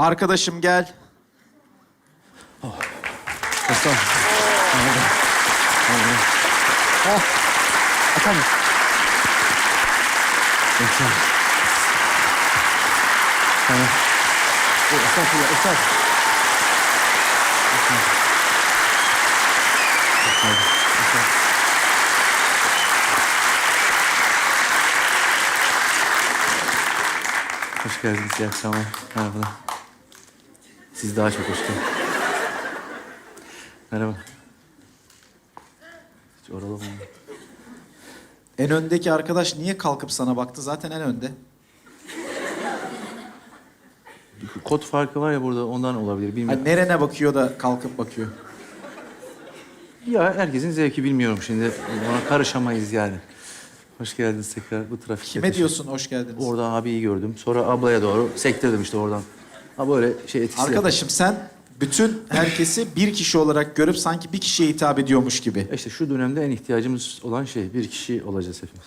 Arkadaşım gel. Efendim. Tamam. Estağfurullah, estağfurullah. Hoş geldiniz, iyi akşamlar. Merhabalar. Siz daha çok hoş geldiniz. Merhaba. Hiç oralı mı? En öndeki arkadaş niye kalkıp sana baktı? Zaten en önde. Kod farkı var ya burada ondan olabilir bilmiyorum. Hani nerene bakıyor da kalkıp bakıyor. Ya herkesin zevki bilmiyorum şimdi. Ona karışamayız yani. Hoş geldiniz tekrar bu trafikte. Kime diyorsun hoş geldiniz? Orada abiyi gördüm. Sonra ablaya doğru sektirdim işte oradan. Ha böyle şey etkisi. Arkadaşım sen bütün herkesi bir kişi olarak görüp sanki bir kişiye hitap ediyormuş gibi. İşte şu dönemde en ihtiyacımız olan şey bir kişi olacağız hepimiz.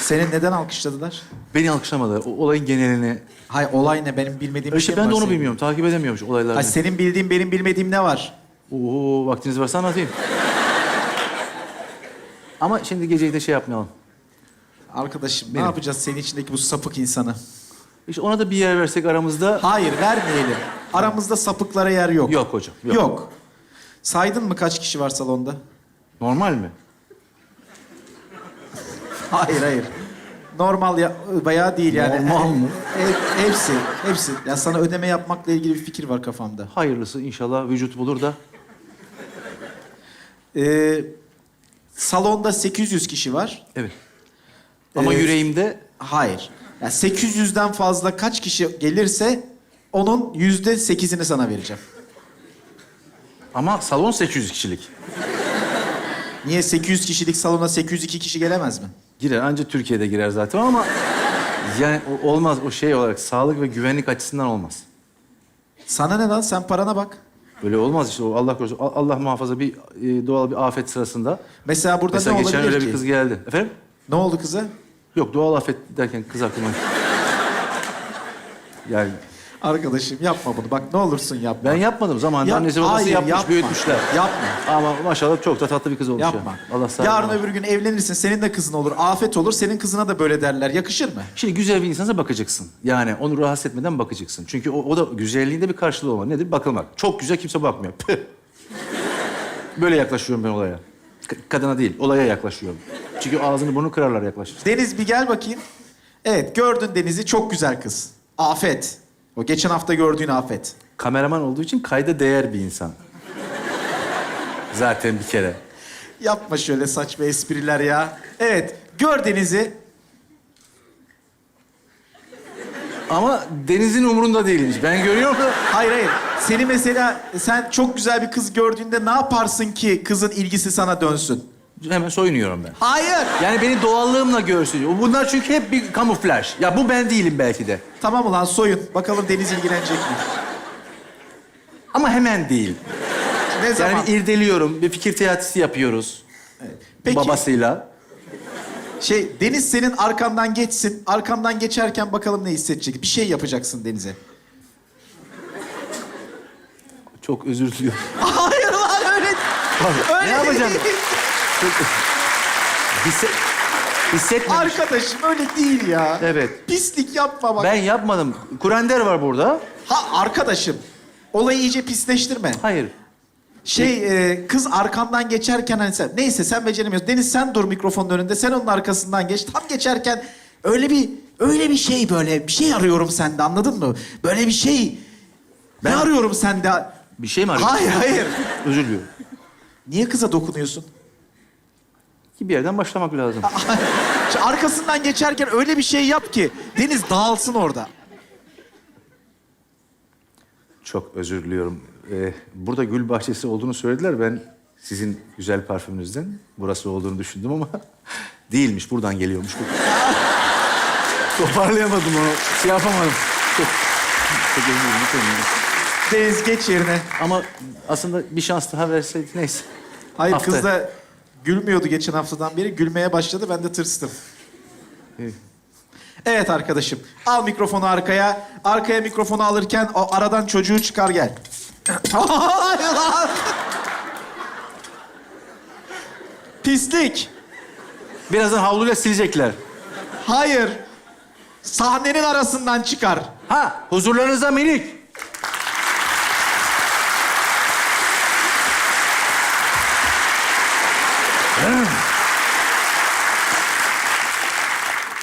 Senin neden alkışladılar? Beni alkışlamadı. O olayın genelini. Hay olay ne? Benim bilmediğim bir İşte şey mi ben de var onu senin? bilmiyorum. Takip edemiyormuş olayları. Hay senin bildiğin benim bilmediğim ne var? Oo vaktiniz varsa anlatayım. Ama şimdi geceyi de şey yapmayalım. Arkadaşım ne Benim. yapacağız senin içindeki bu sapık insanı? İşte ona da bir yer versek aramızda. Hayır vermeyelim. Aramızda sapıklara yer yok. Yok hocam. Yok. Yok. Saydın mı kaç kişi var salonda? Normal mi? Hayır hayır. Normal ya bayağı değil yani. Normal mı? He- hepsi, hepsi. Ya sana ödeme yapmakla ilgili bir fikir var kafamda. Hayırlısı inşallah vücut bulur da. Ee, salonda 800 kişi var. Evet. Ama Ee, yüreğimde Hayır. Ya 800'den fazla kaç kişi gelirse onun yüzde sekizini sana vereceğim. ama salon 800 kişilik. Niye 800 kişilik salona 802 kişi gelemez mi? Girer ancak Türkiye'de girer zaten ama yani o- olmaz o şey olarak sağlık ve güvenlik açısından olmaz. Sana ne lan? Sen parana bak. Böyle olmaz işte o Allah korusun. Allah muhafaza bir e, doğal bir afet sırasında. Mesela burada Mesela ne geçen olabilir öyle ki? bir kız geldi. Efendim? Ne oldu kıza? Yok doğal afet derken kız aklıma. yani Arkadaşım yapma bunu. Bak ne olursun yapma. ben yapmadım zamanında Yap- annesi babası Hayır, yapmış yapma. büyütmüşler. Yapma. Ama maşallah çok da tatlı bir kız olmuş Yapma. ya. Allah sağ Yarın öbür gün evlenirsin. Senin de kızın olur. Afet olur. Senin kızına da böyle derler. Yakışır mı? Şimdi güzel bir insansa bakacaksın. Yani onu rahatsız etmeden bakacaksın. Çünkü o, o da güzelliğinde bir karşılığı olmalı. Nedir? Bakılmak. Çok güzel kimse bakmıyor. Püh. Böyle yaklaşıyorum ben olaya. K- kadına değil, olaya yaklaşıyorum. Çünkü ağzını burnunu kırarlar yaklaşır. Deniz bir gel bakayım. Evet gördün Deniz'i. Çok güzel kız. Afet. O geçen hafta gördüğün Afet. Kameraman olduğu için kayda değer bir insan. Zaten bir kere. Yapma şöyle saçma espriler ya. Evet gör Deniz'i. Ama Deniz'in umurunda değilmiş. Ben görüyorum da... Hayır hayır. Seni mesela sen çok güzel bir kız gördüğünde ne yaparsın ki kızın ilgisi sana dönsün? Hemen soyunuyorum ben. Hayır. Yani beni doğallığımla görsün. Bunlar çünkü hep bir kamuflaj. Ya bu ben değilim belki de. Tamam ulan soyun. Bakalım Deniz ilgilenecek mi? Ama hemen değil. Ne zaman? Yani irdeliyorum, bir fikir teatisi yapıyoruz. Peki Babasıyla. şey Deniz senin arkandan geçsin. Arkamdan geçerken bakalım ne hissedecek. Bir şey yapacaksın Deniz'e. Çok özür diliyorum. Hayır lan öyle. öyle ne yapacağım? değil. Çok... Hisse... Hissetmemiş. Arkadaşım öyle değil ya. Evet. Pislik yapma bak. Ben yapmadım. Kurender var burada. Ha arkadaşım. Olayı iyice pisleştirme. Hayır. Şey e, kız arkamdan geçerken hani sen neyse sen beceremiyorsun. Deniz sen dur mikrofonun önünde. Sen onun arkasından geç. Tam geçerken öyle bir öyle bir şey böyle bir şey arıyorum sende anladın mı? Böyle bir şey. Ben- Ne arıyorum sende? Bir şey mi arıyorsun? Hayır hayır. Özür diliyorum. Niye kıza dokunuyorsun? Ki bir yerden başlamak lazım. Arkasından geçerken öyle bir şey yap ki Deniz dağılsın orada. Çok özür diliyorum. Ee, burada gül bahçesi olduğunu söylediler. Ben sizin güzel parfümünüzden burası olduğunu düşündüm ama değilmiş. Buradan geliyormuş. Toparlayamadım onu. Şey yapamadım. Çok, çok özür dilerim. Deniz geç yerine. Ama aslında bir şans daha verseydi neyse. Hayır Hafta. kız da gülmüyordu geçen haftadan beri. Gülmeye başladı. Ben de tırstım. Evet arkadaşım. Al mikrofonu arkaya. Arkaya mikrofonu alırken o aradan çocuğu çıkar gel. Hayır lan. Pislik. Birazdan havluyla silecekler. Hayır. Sahnenin arasından çıkar. Ha, huzurlarınıza minik.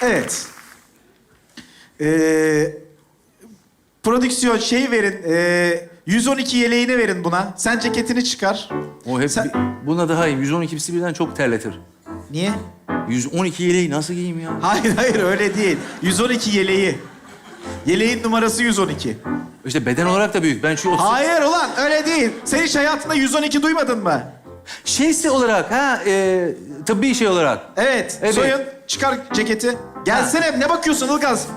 Evet. Ee, prodüksiyon şey verin. ee, 112 yeleğini verin buna. Sen ceketini çıkar. O hep Sen- buna daha iyi. 112'si birden çok terletir. Niye? 112 yeleği nasıl giyeyim ya? Hayır hayır öyle değil. 112 yeleği. Yeleğin numarası 112. İşte beden olarak da büyük. Ben şu 30... Hayır ulan öyle değil. Sen hiç hayatında 112 duymadın mı? Şeysi olarak ha, e, tıbbi şey olarak. Evet. Evet. Soyun. Çıkar ceketi. Gelsene. Ne bakıyorsun Ilgaz?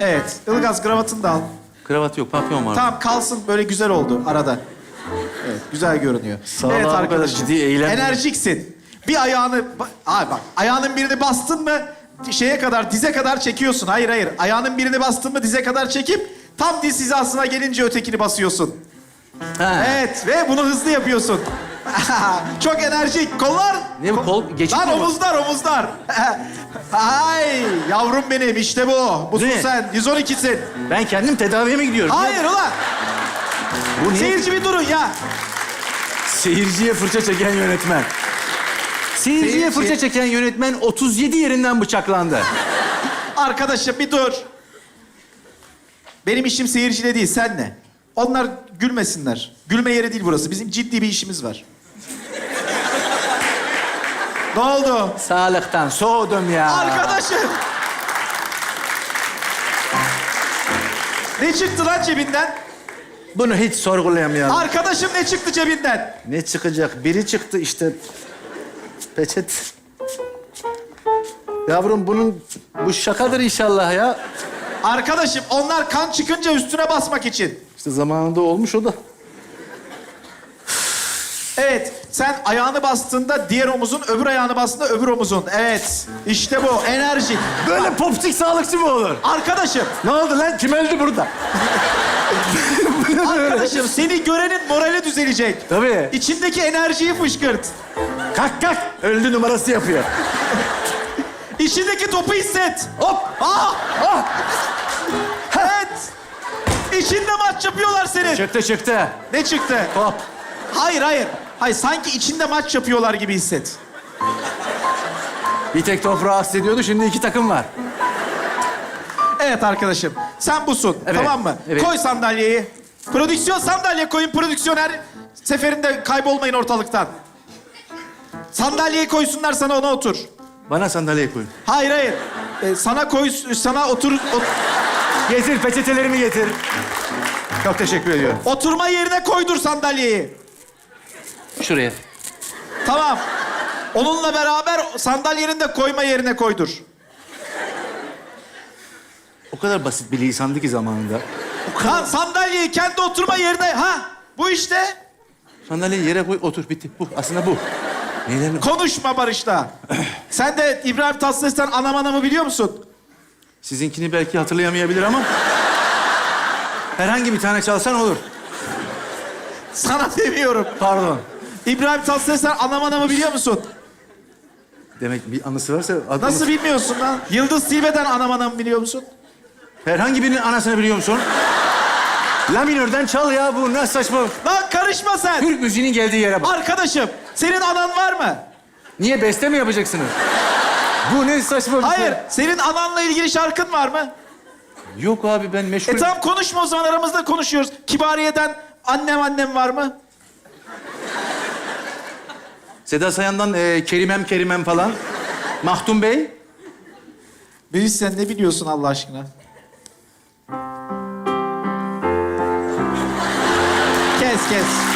Evet. Ilgaz kravatını da al. Kravat yok, papyon var. Tamam kalsın. Böyle güzel oldu arada. Evet. Güzel görünüyor. Ol evet abi, bu kadar ciddi eğlendim. Enerjiksin. Bir ayağını... ba- Abi bak ayağının birini bastın mı şeye kadar dize kadar çekiyorsun. Hayır hayır. Ayağının birini bastın mı dize kadar çekip tam diz hizasına gelince ötekini basıyorsun. Ha. Evet ve bunu hızlı yapıyorsun. Çok enerjik. Kollar. Ne bu, kol geçit Lan mi bu? omuzlar omuzlar. Ay yavrum benim işte bu. Busun Ne? sen. 112'sin. Ben kendim tedaviye mi gidiyorum? Hayır ulan. Bu niye? Seyirci bir durun ya. Seyirciye fırça çeken yönetmen. Seyirciye Seyirci- fırça çeken yönetmen 37 yerinden bıçaklandı. Arkadaşım bir dur. Benim işim seyirciyle değil senle. Onlar gülmesinler. Gülme yeri değil burası. Bizim ciddi bir işimiz var. ne oldu? Sağlıktan soğudum ya. Arkadaşım. Ne çıktı lan cebinden? Bunu hiç sorgulayamayalım. Arkadaşım ne çıktı cebinden? ne çıkacak? Biri çıktı işte. Peçet. Yavrum bunun bu şakadır inşallah ya. Arkadaşım onlar kan çıkınca üstüne basmak için. İşte zamanında olmuş o da. Evet, sen ayağını bastığında diğer omuzun, öbür ayağını bastığında öbür omuzun. Evet, işte bu, enerjik. Böyle popçik sağlıkçı mı olur? Arkadaşım, Ne oldu lan? Kim öldü burada? arkadaşım seni görenin morali düzelecek. Tabii. İçindeki enerjiyi fışkırt. Kalk kalk. Öldü numarası yapıyor. İçindeki topu hisset. Hop. Ah! Ah. İçinde maç yapıyorlar senin. Çıktı çıktı. Ne çıktı? Hop. Hayır, hayır. Hayır, sanki içinde maç yapıyorlar gibi hisset. Bir tek top rahatsız ediyordu. Şimdi iki takım var. Evet arkadaşım, sen busun. Evet, Tamam mı? evet. Koy sandalyeyi. Prodüksiyon sandalye koyun, prodüksiyoner seferinde kaybolmayın ortalıktan. Sandalyeyi koysunlar sana ona otur. Bana sandalye koyun. Hayır hayır. Ee, sana koy, sana otur, ot- Getir peçetelerimi getir. Çok teşekkür ediyorum. oturma yerine koydur sandalyeyi. Şuraya. Tamam. Onunla beraber sandalyenin de koyma yerine koydur. O kadar basit bir lisandı ki zamanında. Lan sandalyeyi kendi oturma yerine... Ha bu işte. Sandalyeyi yere koy, otur. Bitti. Bu. Aslında bu. Neyden? Konuşma Barış'la. Sen de İbrahim Tatlıses'ten anam anamı biliyor musun? Sizinkini belki hatırlayamayabilir ama... Herhangi bir tane çalsan olur. Sana demiyorum. Pardon. İbrahim Tatlıses'ten anam anamı biliyor musun? Demek bir anısı varsa... adını- Nasıl bilmiyorsun lan? Yıldız Tilbe'den anam anamı biliyor musun? Herhangi birinin anasını biliyor musun? La minörden çal ya bu ne saçma. Lan karışma sen. Türk müziğinin geldiği yere bak. Arkadaşım, senin anan var mı? Niye beste mi yapacaksınız? Bu ne saçma bir Hayır, şey. senin ananla ilgili şarkın var mı? Yok abi ben meşgul... E tamam konuşma o zaman aramızda konuşuyoruz. Kibariye'den annem annem var mı? Seda Sayan'dan e, Kerimem Kerimem falan. Mahdum Bey. Melis sen ne biliyorsun Allah aşkına? Kes kes.